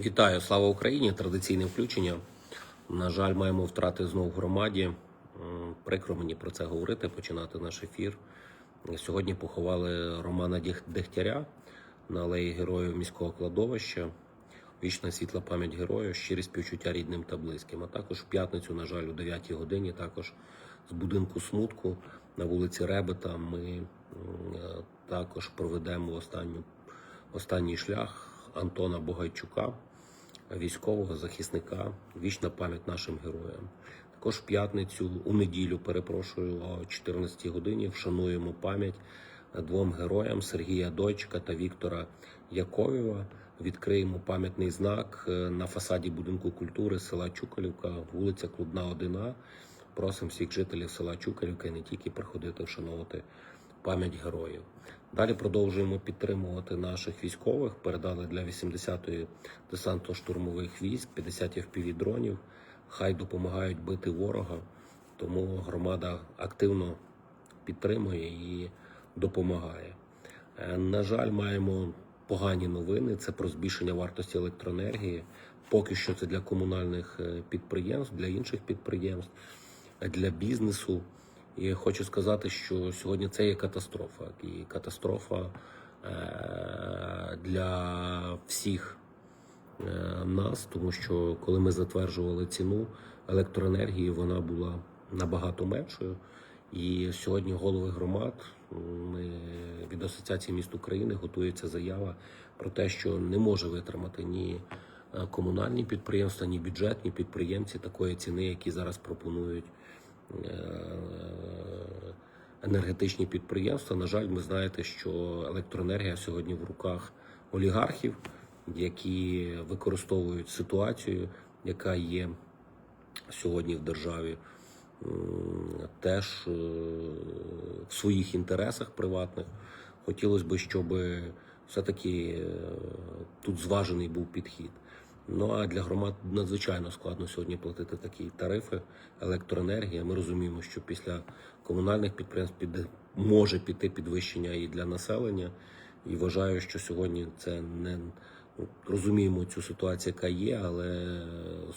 Вітаю, слава Україні! Традиційне включення. На жаль, маємо втрати знову в громаді. Прикро мені про це говорити, починати наш ефір. Сьогодні поховали Романа Дегтяря на алеї Героїв міського кладовища. Вічна світла пам'ять герою, щирі співчуття рідним та близьким. А також в п'ятницю, на жаль, о 9 годині, також з будинку смутку на вулиці Ребета ми е, також проведемо останню, останній шлях Антона Богайчука, військового захисника. Вічна пам'ять нашим героям. Також в п'ятницю, у неділю, перепрошую, о 14 годині вшануємо пам'ять двом героям Сергія Дойчика та Віктора Яковєва. Відкриємо пам'ятний знак е, на фасаді будинку культури села Чукалівка, вулиця Клубна 1А. Просимо всіх жителів села Чукалівка не тільки приходити вшановувати пам'ять героїв. Далі продовжуємо підтримувати наших військових. Передали для 80-ї десантно-штурмових військ 50 FPV дронів. Хай допомагають бити ворога. Тому громада активно підтримує і допомагає. Е, На жаль, маємо погані новини. Це про збільшення вартості електроенергії. Поки що це для комунальних е, підприємств, для інших підприємств, для бізнесу. І хочу сказати, що сьогодні це є катастрофа. І катастрофа е, для всіх е, нас, тому що коли ми затверджували ціну електроенергії, вона була набагато меншою. І сьогодні голови громад ми від Асоціації міст України готується заява про те, що не може витримати ні е, комунальні підприємства, ні бюджетні підприємці такої ціни, які зараз пропонують енергетичні підприємства. На жаль, ми знаєте, що електроенергія сьогодні в руках олігархів, які використовують ситуацію, яка є сьогодні в державі, теж е, в своїх інтересах приватних. Хотілося б, щоб все-таки е, тут зважений був підхід. Ну а для громад надзвичайно складно сьогодні платити такі тарифи електроенергія. Ми розуміємо, що після комунальних підприємств піде може піти підвищення і для населення. І вважаю, що сьогодні це не ну, розуміємо цю ситуацію, яка є, але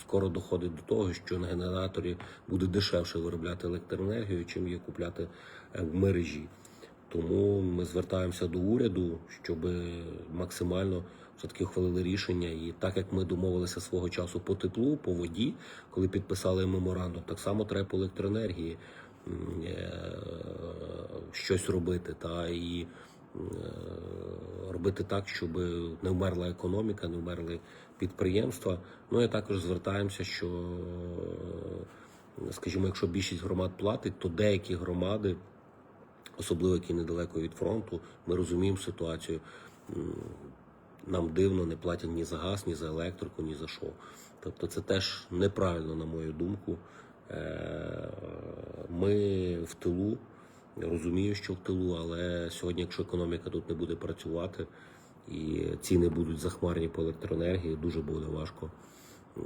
скоро доходить до того, що на генераторі буде дешевше виробляти електроенергію, чим її купляти е, в мережі. Тому ми звертаємося до уряду, щоб максимально все-таки ухвалили рішення. І так як ми домовилися свого часу по теплу, по воді, коли підписали меморандум, так само треба по електроенергії е, щось робити. Та і е, робити так, щоб не вмерла економіка, не вмерли підприємства. Ну і також звертаємося, що, скажімо, якщо більшість громад платить, то деякі громади особливо які недалеко від фронту. Ми розуміємо ситуацію. Нам дивно не платять ні за газ, ні за електрику, ні за що. Тобто це теж неправильно, на мою думку. Е, Ми в тилу, розумію, що в тилу, але сьогодні, якщо економіка тут не буде працювати і ціни будуть захмарні по електроенергії, дуже буде важко. Е,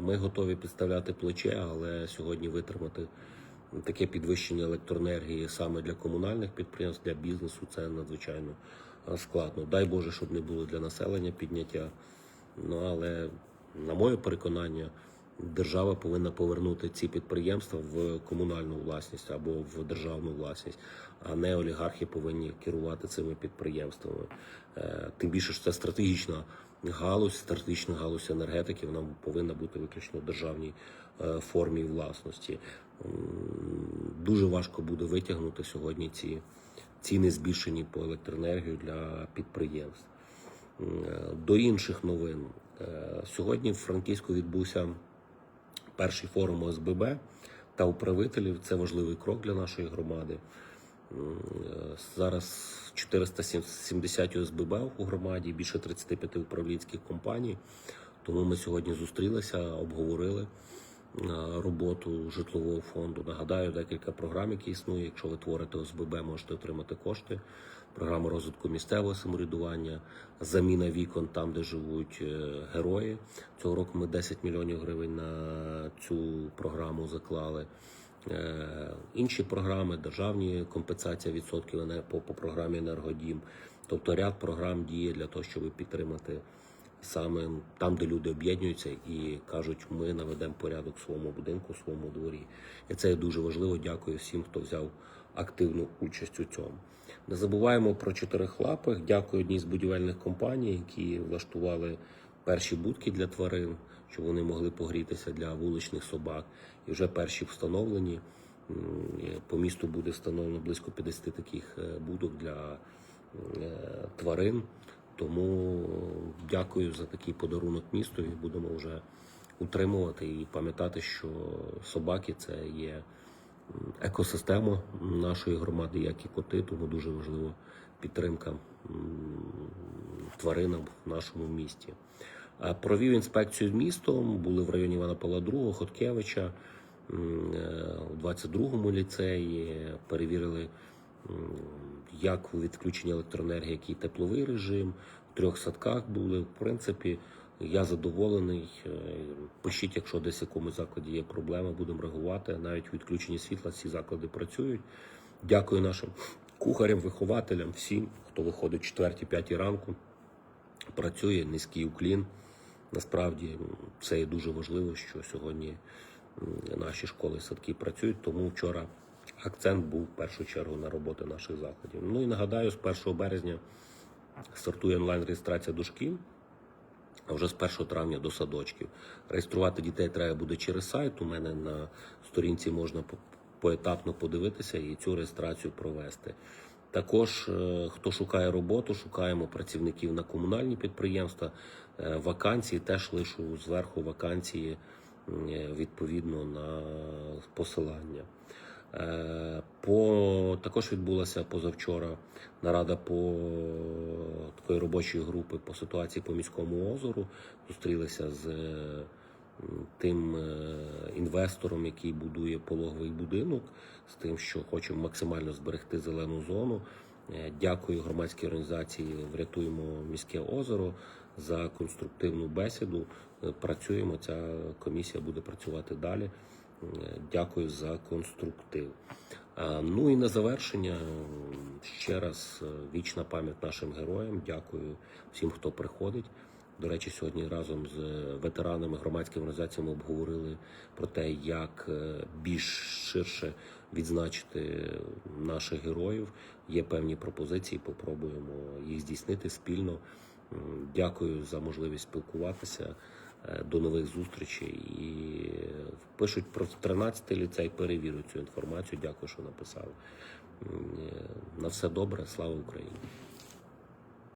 Ми готові підставляти плече, але сьогодні витримати таке підвищення електроенергії саме для комунальних підприємств, для бізнесу це надзвичайно складно. Дай Боже, щоб не було для населення підняття. Ну але на моє переконання, держава повинна повернути ці підприємства в комунальну власність або в державну власність, а не олігархи повинні керувати цими підприємствами. Е, Тим більше що це стратегічна галузь, стратегічна галузь енергетики, вона повинна бути виключно в державній е, формі власності. Дуже важко буде витягнути сьогодні ці ціни збільшені по електроенергію для підприємств. Е, До інших новин. Е, Сьогодні в Франківську відбувся перший форум ОСББ та управителів. Це важливий крок для нашої громади. Е, Зараз 470 ОСББ у громаді, більше 35 управлінських компаній. Тому ми сьогодні зустрілися, обговорили роботу житлового фонду. Нагадаю, декілька програм, які існують. Якщо ви творите ОСББ, можете отримати кошти. Програма розвитку місцевого самоврядування, заміна вікон там, де живуть е, герої. Цього року ми 10 мільйонів гривень на цю програму заклали. Е, Інші програми, державні компенсація відсотків по, по програмі енергодім. Тобто ряд програм діє для того, щоб підтримати саме там, де люди об'єднуються і кажуть, ми наведемо порядок в своєму будинку, в своєму дворі. І це дуже важливо. Дякую всім, хто взяв активну участь у цьому. Не забуваємо про чотирихлапих. Дякую одній з будівельних компаній, які влаштували перші будки для тварин, щоб вони могли погрітися для вуличних собак. І вже перші встановлені. По місту буде встановлено близько 50 таких е, будок для е, тварин. Тому дякую за такий подарунок місту і будемо вже утримувати і пам'ятати, що собаки це є екосистема нашої громади, як і коти, тому дуже важлива підтримка тваринам в нашому місті. Провів інспекцію містом, були в районі Івана Павла II, Хоткевича, е, у 22-му ліцеї, перевірили, як відключення електроенергії, який тепловий режим. В трьох садках були. В принципі, я задоволений. Е, Пишіть, якщо десь в якомусь закладі є проблеми, будемо реагувати. Навіть у відключенні світла ці заклади працюють. Дякую нашим кухарям, вихователям, всім, хто виходить о 4-5 ранку працює низький уклін. Насправді це є дуже важливо, що сьогодні наші школи садки працюють. Тому вчора акцент був в першу чергу на роботи наших закладів. Ну і нагадаю, з 1 березня стартує онлайн-реєстрація до шкіл. А вже з 1 травня до садочків. Реєструвати дітей треба буде через сайт. У мене на сторінці можна поетапно подивитися і цю реєстрацію провести. Також, е, хто шукає роботу, шукаємо працівників на комунальні підприємства. Е, Вакансії теж лишу зверху вакансії е, відповідно на посилання. Е, По також відбулася позавчора нарада по такої робочої групи по ситуації по міському озеру. Зустрілися з е, тим е, інвестором, який будує пологовий будинок, з тим, що хочемо максимально зберегти зелену зону. Дякую громадській організації Врятуємо міське озеро за конструктивну бесіду. Працюємо. Ця комісія буде працювати далі. Дякую за конструктив. Ну і на завершення ще раз е, вічна пам'ять нашим героям. Дякую всім, хто приходить. До речі, сьогодні разом з ветеранами громадськими організаціями обговорили про те, як е, більш ширше відзначити наших героїв. Є певні пропозиції, попробуємо їх здійснити спільно. Дякую за можливість спілкуватися. Е, До нових зустрічей. І пишуть про 13-й ліцей, перевірю цю інформацію. Дякую, що написали. Е, На все добре, слава Україні.